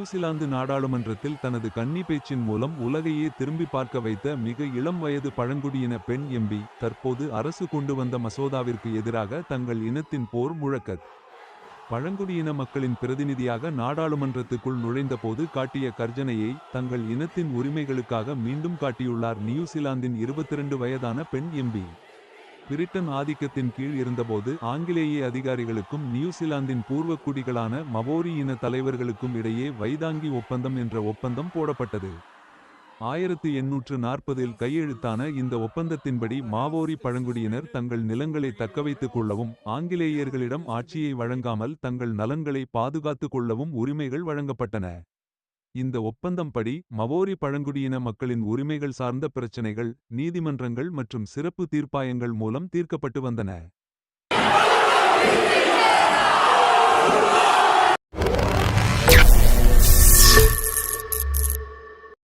New Zealand நாடாளுமன்றத்தில் தனது கன்னி பேச்சின் மூலம் உலகையே திரும்பி பார்க்க வைத்த மிக இளம் வயது பழங்குடியின பெண் எம்பி தற்போது அரசு கொண்டு வந்த மசோதாவிற்கு எதிராக தங்கள் இனத்தின் போர் முழக்கத். பழங்குடியின மக்களின் பிரதிநிதியாக நாடாளுமன்றத்துக்குள் நுழைந்தபோது காட்டிய கர்ஜனையை தங்கள் இனத்தின் உரிமைகளுக்காக மீண்டும் காட்டியுள்ளார் நியூசிலாந்தின் 22 வயதான பெண் எம்பி பிரிட்டன் ஆதிக்கத்தின் கீழ் இருந்தபோது ஆங்கிலேய அதிகாரிகளுக்கும் நியூசிலாந்தின் பூர்வக்குடிகளான மவோரி இன தலைவர்களுக்கும் இடையே வைதாங்கி ஒப்பந்தம் என்ற ஒப்பந்தம் போடப்பட்டது. ஆயிரத்து எண்ணூற்று நாற்பதில் கையெழுத்தான இந்த ஒப்பந்தத்தின்படி மாவோரி பழங்குடியினர் தங்கள் நிலங்களை தக்கவைத்துக் கொள்ளவும் ஆங்கிலேயர்களிடம் ஆட்சியை வழங்காமல் தங்கள் நலன்களை பாதுகாத்துக் கொள்ளவும் உரிமைகள் வழங்கப்பட்டன. இந்த ஒப்பந்தம்படி மவோரி பழங்குடியின மக்களின் உரிமைகள் சார்ந்த பிரச்சினைகள் நீதிமன்றங்கள் மற்றும் சிறப்பு தீர்ப்பாயங்கள் மூலம் தீர்க்கப்பட்டு வந்தன.